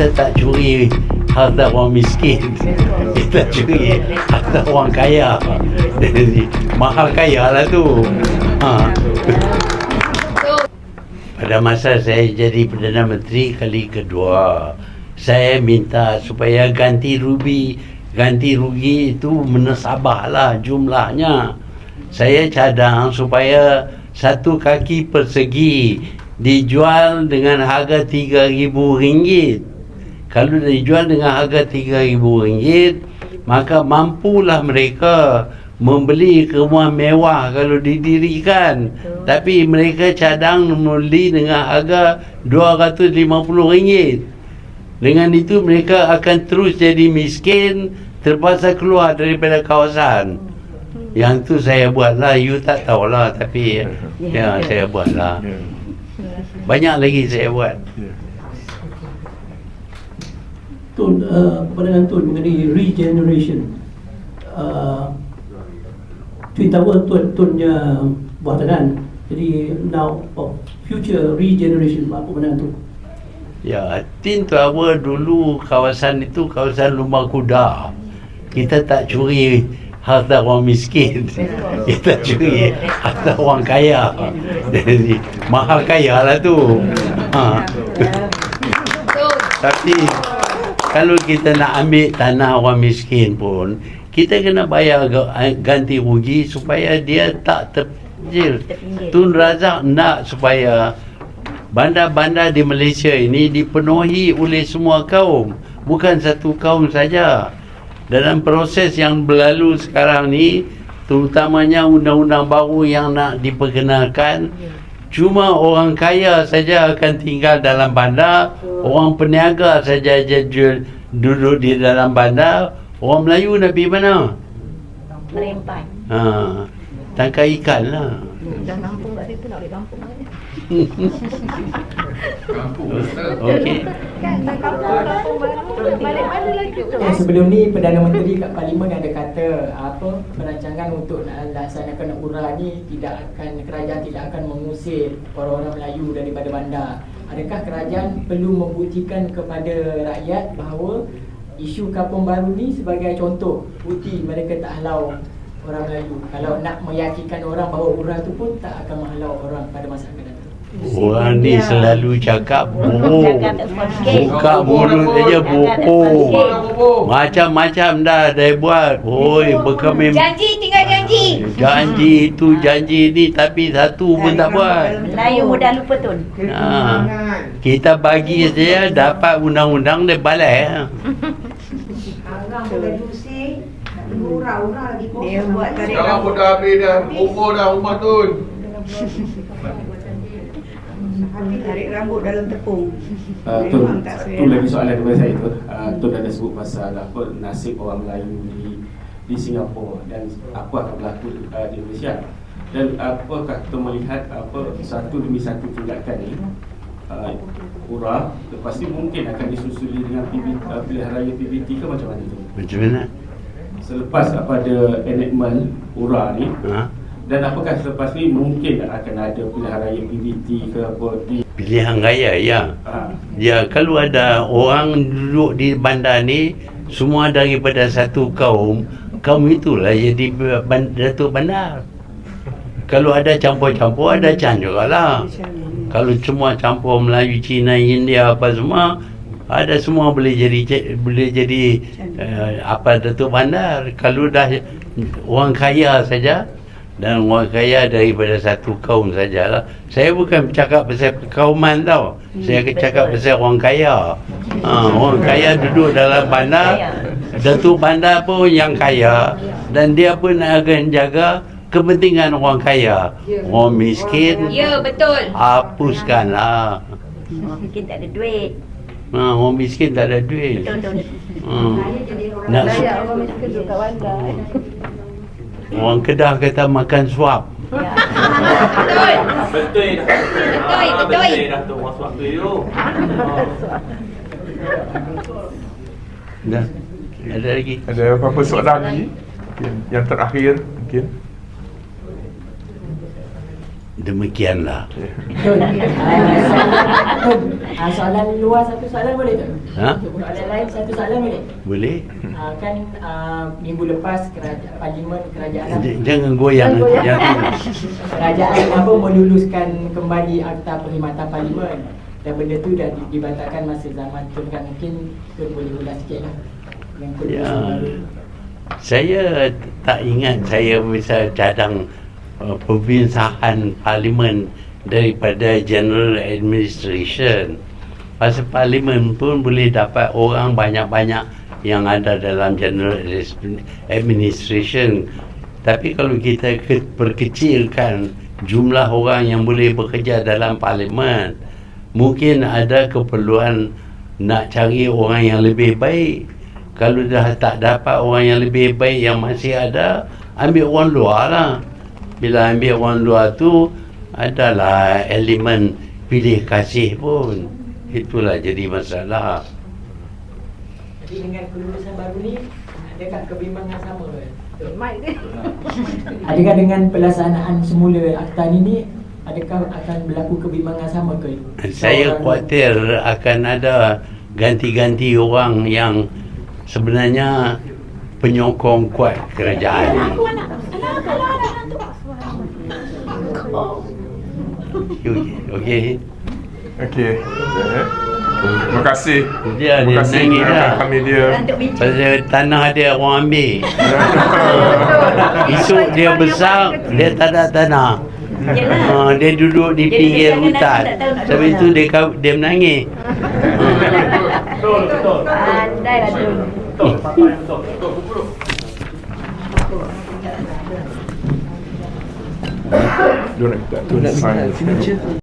kita tak curi harta orang miskin. Kita curi harta orang kaya. Mahal kaya lah tu. Ha. Pada masa saya jadi Perdana Menteri kali kedua, saya minta supaya ganti rugi, ganti rugi itu menasabahlah jumlahnya. Saya cadang supaya satu kaki persegi dijual dengan harga RM3,000. Kalau dijual dengan harga RM3,000, maka mampulah mereka membeli rumah mewah kalau didirikan. Tapi mereka cadang membeli dengan harga RM250. Dengan itu mereka akan terus jadi miskin, terpaksa keluar daripada kawasan. Yang tu saya buatlah, you tak tahulah tapi ya saya buatlah. Ya. Banyak lagi saya buat. Ya. Tun, uh, pandangan Tun mengenai regeneration. Uh, Twin Tower Tun, Tunnya buatan. Jadi now of future regeneration apa pandangan Tun? Ya, Tin Tower dulu kawasan itu kawasan lumba kuda. Kita tak curi harta orang miskin. Kita curi harta orang kaya. Jadi, mahal kaya lah tu. Ha. Tapi kalau kita nak ambil tanah orang miskin pun, kita kena bayar ga- ganti rugi supaya dia tak terpinggir. Tun Razak nak supaya bandar-bandar di Malaysia ini dipenuhi oleh semua kaum, bukan satu kaum saja. Dalam proses yang berlalu sekarang ni, terutamanya undang-undang baru yang nak diperkenalkan, cuma orang kaya saja akan tinggal dalam bandar, orang peniaga saja jual- duduk di dalam bandar, orang Melayu nak pergi mana? Merempat. Ha, tangkap ikan lah. Dah kampung kat situ nak balik kampung kan? Okey. Kan dah kampung, kampung baru. Balik mana lagi tu? Eh, sebelum ni Perdana Menteri kat Parlimen ada kata apa perancangan untuk nak laksanakan URA ni tidak akan kerajaan tidak akan mengusir orang-orang Melayu daripada bandar. Adakah kerajaan perlu membuktikan kepada rakyat bahawa isu kampung baru ni sebagai contoh bukti mereka tak halau orang Melayu. Kalau nak meyakinkan orang bahawa URA tu pun tak akan menghalau orang pada masa akan datang. Orang ni selalu cakap bohong. Buka mulut saja bohong. Macam-macam dah dia buat. Oi, berkemim. Janji tinggal janji. Janji itu janji ni tapi satu pun tak buat. Melayu mudah lupa tun. Ha. Kita bagi saja dapat undang-undang dia balai. Kosong. Dia buat tarik Sekarang pun dah habis dah. Umur dah rumah tu. Tarik rambut dalam tepung. Uh, tu, tu lagi soalan daripada saya tu uh, Tu dah ada sebut pasal apa nasib orang Melayu di di Singapura dan apa akan berlaku uh, di Malaysia dan apakah kita melihat apa satu demi satu tindakan ni uh, URA lepas ni mungkin akan disusuli dengan PBT, uh, pilihan raya PBT ke macam mana tu Macam mana? selepas apa ada enactment URA ni Ha? dan apakah selepas ni mungkin akan ada pilihan raya PBT ke apa di Pilihan raya ya. uh, Ya, kalau ada orang duduk di bandar ni semua daripada satu kaum, kaum itulah jadi Datuk Bandar. Kalau ada campur-campur, ada can juga lah. Kalau semua campur Melayu, Cina, India apa semua, ada semua boleh jadi boleh jadi uh, apa Datuk Bandar. Kalau dah orang kaya saja dan orang kaya daripada satu kaum sajalah. Saya bukan bercakap pasal perkauman tau. Saya cakap pasal orang kaya. Ha, orang kaya duduk dalam bandar. Datuk bandar pun yang kaya dan dia pun akan jaga kepentingan orang kaya. Orang miskin Ya betul. hapuskanlah. Orang fikir tak ada duit. Ha, orang miskin tak ada duit. Betul betul. Hmm. Orang Nak orang miskin duduk kat bandar. Orang Kedah kata makan suap. Ya. Betul. Betul dah. Betul, Ah, betul. Betul dah tu orang suap tu you. Dah. Ada lagi? Ada apa-apa soalan lagi? Mungkin Yang terakhir mungkin. Demikianlah. Ah, ah, soalan luar satu soalan boleh tak? Ha? Soalan lain satu soalan boleh? Boleh? Ah, kan ah, minggu lepas kerajaan parlimen kerajaan J- Jangan goyang Jangan tu. kerajaan apa meluluskan kembali akta perkhidmatan parlimen dan benda tu dah di- dibatalkan masa zaman Tun kan mungkin Tun boleh ulas sikit lah yang Ya. Saya tak ingat saya bisa cadang uh, perbincangan parlimen daripada general administration. Pasal parlimen pun boleh dapat orang banyak-banyak yang ada dalam general administration. Tapi kalau kita ke- perkecilkan jumlah orang yang boleh bekerja dalam parlimen, mungkin ada keperluan nak cari orang yang lebih baik. Kalau dah tak dapat orang yang lebih baik yang masih ada, ambil orang luar lah. Bila ambil orang luar tu, adalah elemen pilih kasih pun. Itulah jadi masalah. Jadi dengan kelulusan baru ni adakah kebimbangan sama. Adakah dengan pelaksanaan semula akta ni ni adakah akan berlaku kebimbangan sama ke? Saya khawatir akan ada ganti-ganti orang yang sebenarnya penyokong kuat kerajaan. Anak. Anak anak tu. Okey. Okey. Okey. Eh. Terima kasih. Dia Terima dia kasih nangis dah. rakan media. Pasal tanah dia orang ambil. Esok dia besar, dia tak ada tanah. Ha, dia duduk di pinggir dia hutan. Sebab itu dia kau- dia menangis. Betul, betul. Pandai lah tu. Betul, papa yang betul. Dia nak minta tu sign.